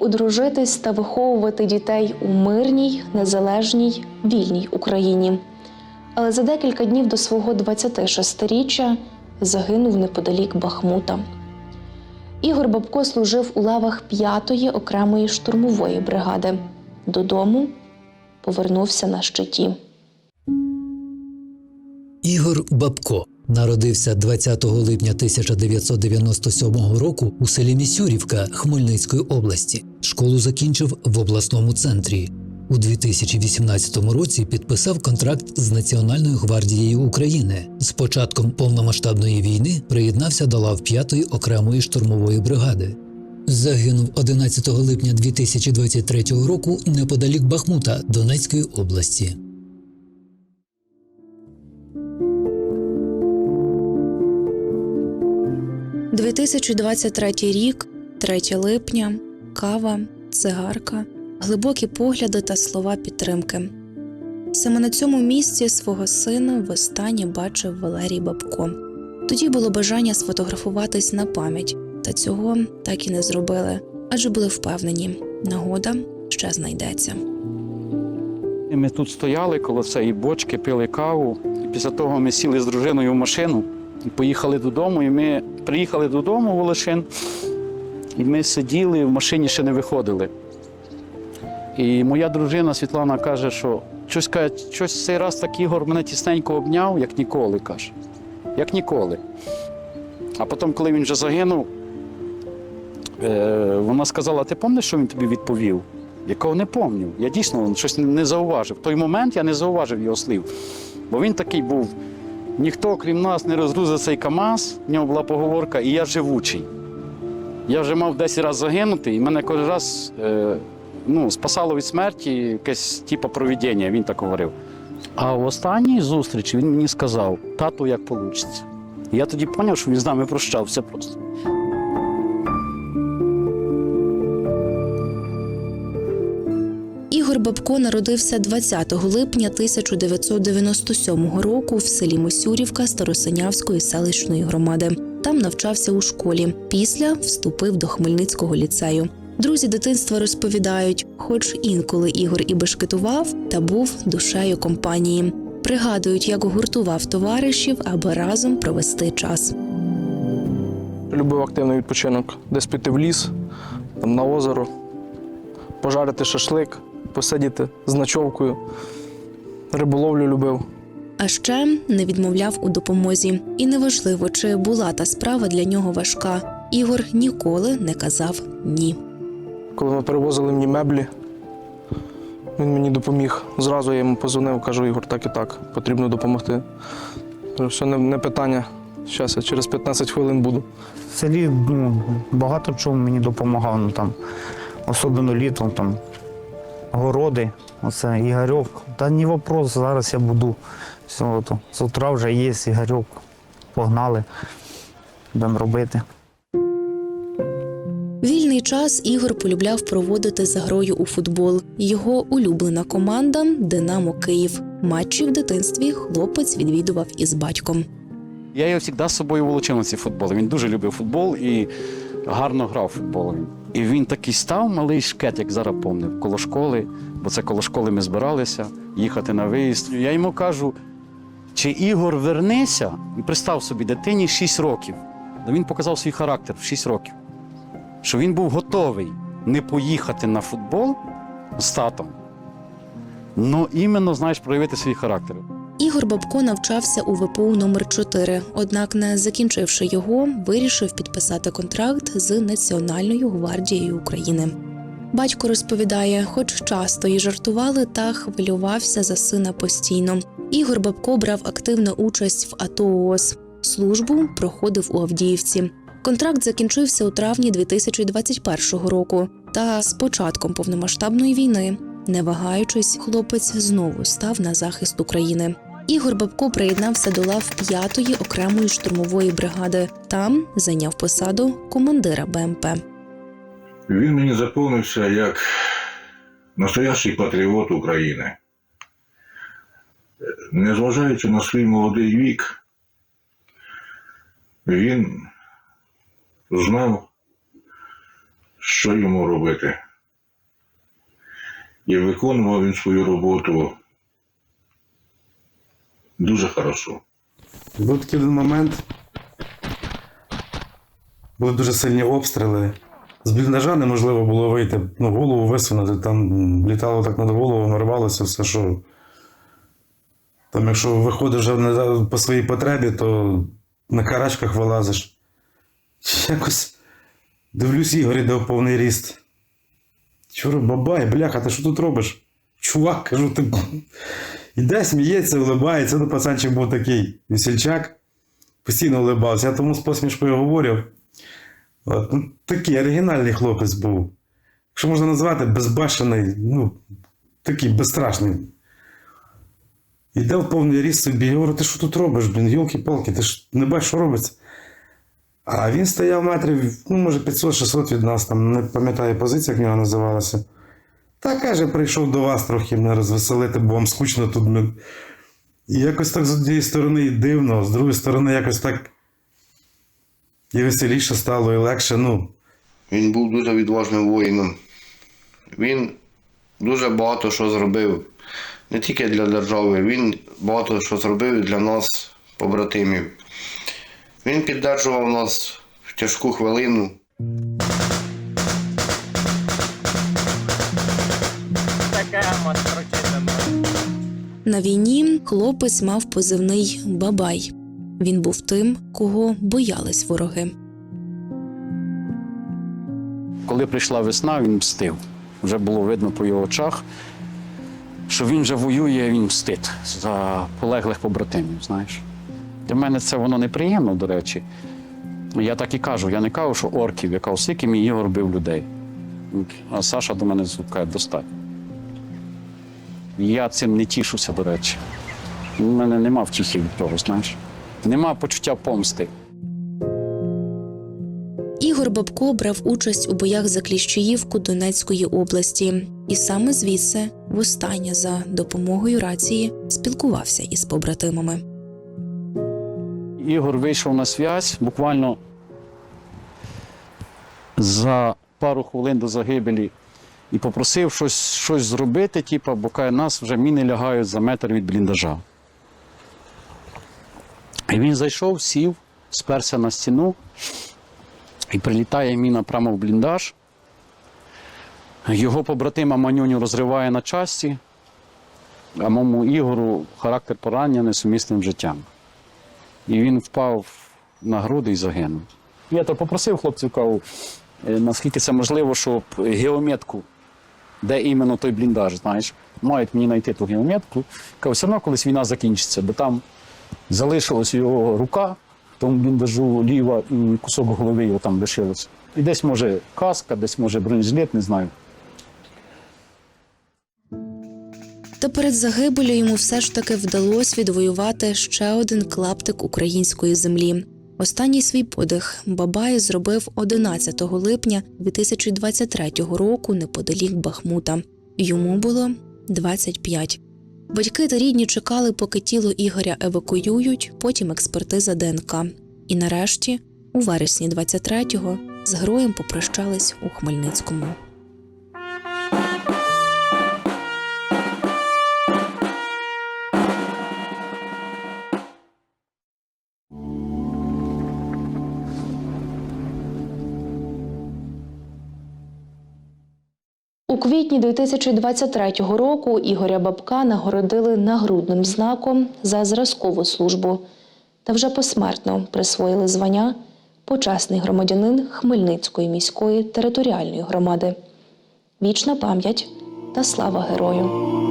Одружитись та виховувати дітей у мирній, незалежній, вільній Україні. Але за декілька днів до свого 26-річчя загинув неподалік Бахмута. Ігор Бабко служив у лавах 5-ї окремої штурмової бригади. Додому повернувся на щиті. Ігор Бабко народився 20 липня 1997 року у селі Місюрівка Хмельницької області. Школу закінчив в обласному центрі. У 2018 році підписав контракт з Національною гвардією України. З початком повномасштабної війни приєднався до лав 5-ї окремої штурмової бригади. Загинув 11 липня 2023 року неподалік Бахмута Донецької області. – 2023 рік, 3 липня, кава, цигарка, глибокі погляди та слова підтримки. Саме на цьому місці свого сина востаннє бачив Валерій Бабко. Тоді було бажання сфотографуватись на пам'ять, та цього так і не зробили, адже були впевнені, нагода ще знайдеться. Ми тут стояли коло цієї бочки, пили каву. І після того ми сіли з дружиною в машину поїхали додому. І ми приїхали додому в Волошин, і ми сиділи, в машині ще не виходили. І моя дружина Світлана каже, що щось каже, щось цей раз так Ігор мене тісненько обняв, як ніколи, каже. Як ніколи. А потім, коли він вже загинув, е, вона сказала: ти пам'ятаєш, що він тобі відповів? якого не пам'ятаю. Я дійсно щось не зауважив. В той момент я не зауважив його слів. Бо він такий був: ніхто, крім нас, не розгрузить цей КАМАЗ, в нього була поговорка, і я живучий. Я вже мав 10 разів загинути, і мене кожен раз е, ну, спасало від смерті якесь типу провідіння, він так говорив. А в останній зустрічі він мені сказав, тату, як вийде. Я тоді зрозумів, що він з нами прощався просто. Бабко народився 20 липня 1997 року в селі Мосюрівка Старосинявської селищної громади. Там навчався у школі. Після вступив до Хмельницького ліцею. Друзі дитинства розповідають, хоч інколи Ігор і бешкетував, та був душею компанії. Пригадують, як гуртував товаришів, аби разом провести час. Любив активний відпочинок, десь піти в ліс, там, на озеро, пожарити шашлик, посидіти з ночовкою. Риболовлю любив. А ще не відмовляв у допомозі. І неважливо, чи була та справа для нього важка. Ігор ніколи не казав ні. Коли ми перевозили мені меблі, він мені допоміг. Зразу я йому позвонив, кажу, Ігор, так і так, потрібно допомогти. Все не, не питання. Зараз я через 15 хвилин буду. В селі ну, багато чого мені допомагав. Ну, там, особливо літом, там, городи, оце Ігорьок. Та ні вопрос, зараз я буду. Все, ото, з утра вже є Ігорьок. Погнали, будемо робити. Вільний час Ігор полюбляв проводити за грою у футбол. Його улюблена команда Динамо Київ. Матчі в дитинстві хлопець відвідував із батьком. Я його завжди з собою волочив на ці футболи. Він дуже любив футбол і гарно грав в футбол. І він такий став малий шкет, як зараз помнив, коло школи, бо це коло школи ми збиралися їхати на виїзд. Я йому кажу, чи Ігор вернися і пристав собі дитині 6 років. Ну, Він показав свій характер в 6 років, що він був готовий не поїхати на футбол з татом, але іменно, знаєш, проявити свій характер. Ігор Бабко навчався у ВПУ номер 4 однак, не закінчивши його, вирішив підписати контракт з Національною гвардією України. Батько розповідає, хоч часто і жартували, та хвилювався за сина постійно. Ігор Бабко брав активну участь в АТО ООС. Службу проходив у Авдіївці. Контракт закінчився у травні 2021 року. Та з початком повномасштабної війни, не вагаючись, хлопець знову став на захист України. Ігор Бабко приєднався до лав 5-ї окремої штурмової бригади. Там зайняв посаду командира БМП. Він мені заповнився як настоящий патріот України. Незважаючи на свій молодий вік, він знав, що йому робити. І виконував він свою роботу дуже хорошо. Був такий один момент. Були дуже сильні обстріли. З бліндажа неможливо було вийти, ну, голову висунути. Там літало так над головою, рвалося все, що. Там, якщо виходиш вже по своїй потребі, то на карачках вилазиш. Якось дивлюсь, Ігор іде в повний ріст. Чуро, бабай, бляха, ти що тут робиш? Чувак, кажу, ти Іде, сміється, улибається. Ну, пацанчик був такий весельчак, постійно улибався. Я тому з посмішкою говорив. От, ну, такий оригінальний хлопець був. Що можна назвати безбашений, ну, такий безстрашний. Іде в повний ріст собі, я говорю, ти що тут робиш, блін, йолки-палки, ти ж не бачиш, що робиться. А він стояв метрів, ну, може, 500-600 від нас, там, не пам'ятаю позиція, як нього називалася. Та каже, прийшов до вас трохи мене розвеселити, бо вам скучно тут. І якось так з однієї сторони і дивно, з другої сторони, якось так і веселіше стало, і легше. Ну, Він був дуже відважним воїном. Він дуже багато що зробив не тільки для держави, він багато що зробив для нас, побратимів. Він піддержував нас в тяжку хвилину. На війні хлопець мав позивний Бабай. Він був тим, кого боялись вороги. Коли прийшла весна, він мстив. Вже було видно по його очах, що він вже воює, він мстить за полеглих побратимів. Знаєш. Для мене це воно неприємно, до речі. Я так і кажу, я не кажу, що орків, я кажу, скільки мій Ігор бив людей. А Саша до мене звукає достатньо. Я цим не тішуся, до речі. У мене нема втіхи від того, знаєш. Нема почуття помсти. Ігор Бабко брав участь у боях за Кліщіївку Донецької області, і саме звідси, востаннє за допомогою рації, спілкувався із побратимами. Ігор вийшов на связь буквально за пару хвилин до загибелі і попросив щось, щось зробити, типу, бо каже, нас вже міни лягають за метр від бліндажа. І він зайшов, сів, сперся на стіну, і прилітає міна прямо в бліндаж. Його побратима Манюню розриває на часті, а моєму Ігору характер поранення несумісним життям. І він впав на груди і загинув. Я то попросив хлопців, кажу, е, наскільки це можливо, щоб геометку, де іменно той бліндаж, знаєш, мають мені знайти ту геометку. Кажу, все одно колись війна закінчиться, бо там залишилась його рука, тому бліндажу ліва і кусок голови його там лишилось. І десь може каска, десь може бронежилет, не знаю. Та перед загибелю йому все ж таки вдалося відвоювати ще один клаптик української землі. Останній свій подих Бабай зробив 11 липня 2023 року неподалік Бахмута. Йому було 25. Батьки та рідні чекали, поки тіло Ігоря евакуюють, потім експертиза ДНК. І нарешті, у вересні 23-го, з героєм попрощались у Хмельницькому. У квітні 2023 року Ігоря Бабка нагородили нагрудним знаком за зразкову службу та вже посмертно присвоїли звання почесний громадянин Хмельницької міської територіальної громади. Вічна пам'ять та слава герою!